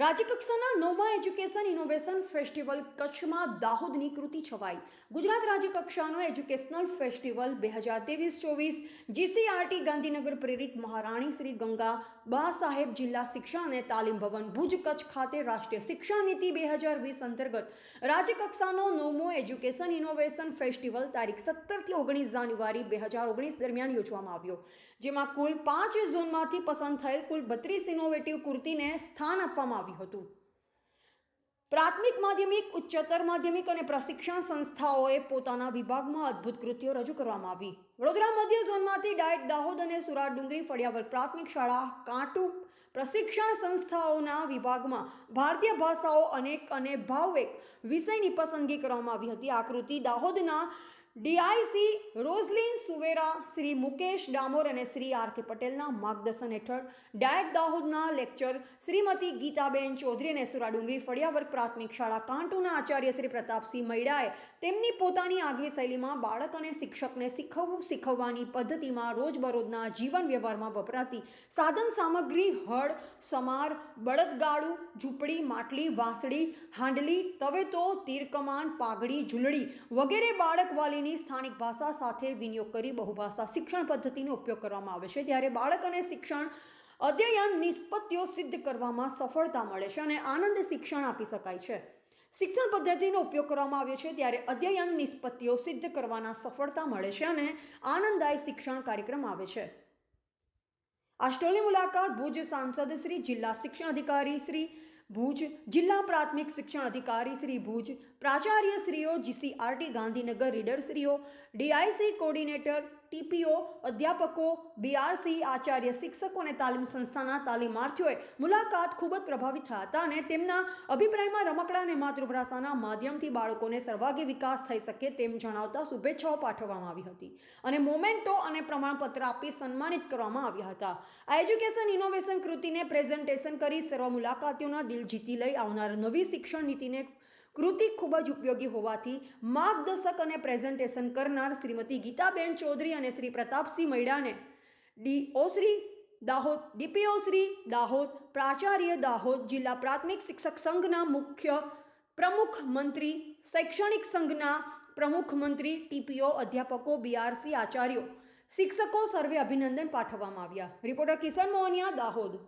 રાજ્યકક્ષાના નોમા education innovation festival કચ્છમાં દાહોદની કૃતિ છવાઈ. ગુજરાત રાજ્યકક્ષાનો એજ્યુકેશનલ ફેસ્ટિવલ બે હજાર ત્રેવીસ ચોવીસ જીસીઆરટી ગાંધીનગર પ્રેરિત મહારાણી શ્રી ગંગા બા સાહેબ જિલ્લા શિક્ષણ અને તાલીમ ભવન ભુજ કચ્છ ખાતે રાષ્ટ્રીય શિક્ષણ નીતિ બે હજાર વીસ અંતર્ગત રાજ્યકક્ષાનો નોમો એજ્યુકેશન ઇનોવેશન ફેસ્ટિવલ તારીખ સત્તરથી ઓગણીસ જાન્યુઆરી બે હજાર ઓગણીસ દરમિયાન યોજવામાં આવ્યો. જેમાં કુલ પાંચ ઝોનમાંથી પસંદ થયેલ કુલ બત્રીસ ઇનોવેટિવ કૃતિને સ્થાન આપવામાં આવ્યું હતું. પ્રાથમિક માધ્યમિક, ઉચ્ચતર માધ્યમિક અને પ્રશિક્ષણ સંસ્થાઓએ પોતાના વિભાગમાં અદ્ભુત કૃત્યો રજૂ કરવામાં આવી. વડોદરા મધ્ય ઝોનમાંથી ડાયટ દાહોદ અને સુરાટ ડુંગરી ફળિયાવર પ્રાથમિક શાળા, કાંટુ પ્રશિક્ષણ સંસ્થાઓના વિભાગમાં ભારતીય ભાષાઓ અનેક અને ભાવવેક વિષયની પસંદગી કરવામાં આવી હતી. આ કૃતિ દાહોદના ડીઆઈસી રોઝલિન સુવેરા શ્રી મુકેશ ડામોર અને શ્રી આર કે પટેલના માર્ગદર્શન હેઠળ ડાયટ દાહોદના લેક્ચર શ્રીમતી ગીતાબેન ચૌધરી અને સુરાડુંગરી ફળિયાવર્ગ પ્રાથમિક શાળા કાંટુના આચાર્ય શ્રી પ્રતાપસિંહ મૈડાએ તેમની પોતાની આગવી શૈલીમાં બાળક અને શિક્ષકને શીખવવું શીખવવાની પદ્ધતિમાં રોજબરોજના જીવન વ્યવહારમાં વપરાતી સાધન સામગ્રી, હળ, સમાર, બળદગાડું, ઝૂંપડી, માટલી, વાંસળી, હાંડલી, તવેતો, તીરકમાન, પાઘડી, ઝૂલડી વગેરે બાળક વાલીની સ્થાનિક ભાષા સાથે વિનિયોગ કરી બહુભાષા શિક્ષણ પદ્ધતિનો ઉપયોગ કરવામાં આવે છે. ત્યારે બાળક અને શિક્ષણ અધ્યયન નિષ્પત્તિઓ સિદ્ધ કરવામાં સફળતા મળે છે અને આનંદ શિક્ષણ આપી શકાય છે. શિક્ષણ પદ્ધતિનો ઉપયોગ કરવામાં આવ્યો છે ત્યારે અધ્યયન નિષ્પત્તિઓ સિદ્ધ કરવાના સફળતા મળે છે અને આનંદદાયી શિક્ષણ કાર્યક્રમ આવે છે. આ મુલાકાત ભુજ સાંસદ શ્રી જિલ્લા શિક્ષણ અધિકારી શ્રી ભુજ જિલ્લા પ્રાથમિક શિક્ષણ અધિકારી શ્રી ભુજ પ્રાચાર્ય શ્રીઓ જીસીઆરટી ગાંધીનગર રીડરશ્રીઓ ડીઆઈસી કોર્ડિનેટર ટીપીઓ, અધ્યાપકો, બીઆરસી, આચાર્ય, શિક્ષકો અને તાલીમ સંસ્થાના તાલીમાર્થીઓએ મુલાકાત ખૂબ જ પ્રભાવિત થયા હતા અને તેમના અભિપ્રાયમાં રમકડા અને માતૃભાષાના માધ્યમથી બાળકોને સર્વાંગી વિકાસ થઈ શકે તેમ જણાવતા શુભેચ્છાઓ પાઠવવામાં આવી હતી અને મોમેન્ટો અને પ્રમાણપત્ર આપી સન્માનિત કરવામાં આવ્યા હતા. આ એજ્યુકેશન ઇનોવેશન કૃતિને પ્રેઝન્ટેશન કરી સર્વ મુલાકાતીઓના દિલ જીતી લઈ આવનાર નવી શિક્ષણ નીતિને કૃતિ ખૂબ જ ઉપયોગી હોવાથી માર્ગદર્શક અને પ્રેઝન્ટેશન કરનાર શ્રીમતી ગીતાબેન ચૌધરી અને શ્રી પ્રતાપસિંહ મૈડાને ડી ઓશ્રી દાહોદ, ડીપીઓ શ્રી દાહોદ, પ્રાચાર્ય દાહોદ જિલ્લા પ્રાથમિક શિક્ષક સંઘના મુખ્ય પ્રમુખ મંત્રી, શૈક્ષણિક સંઘના પ્રમુખ મંત્રી, ટીપીઓ, અધ્યાપકો, બીઆરસી આચાર્યો, શિક્ષકો સર્વે અભિનંદન પાઠવવામાં આવ્યા. રિપોર્ટર કિશન મોહનિયા, દાહોદ.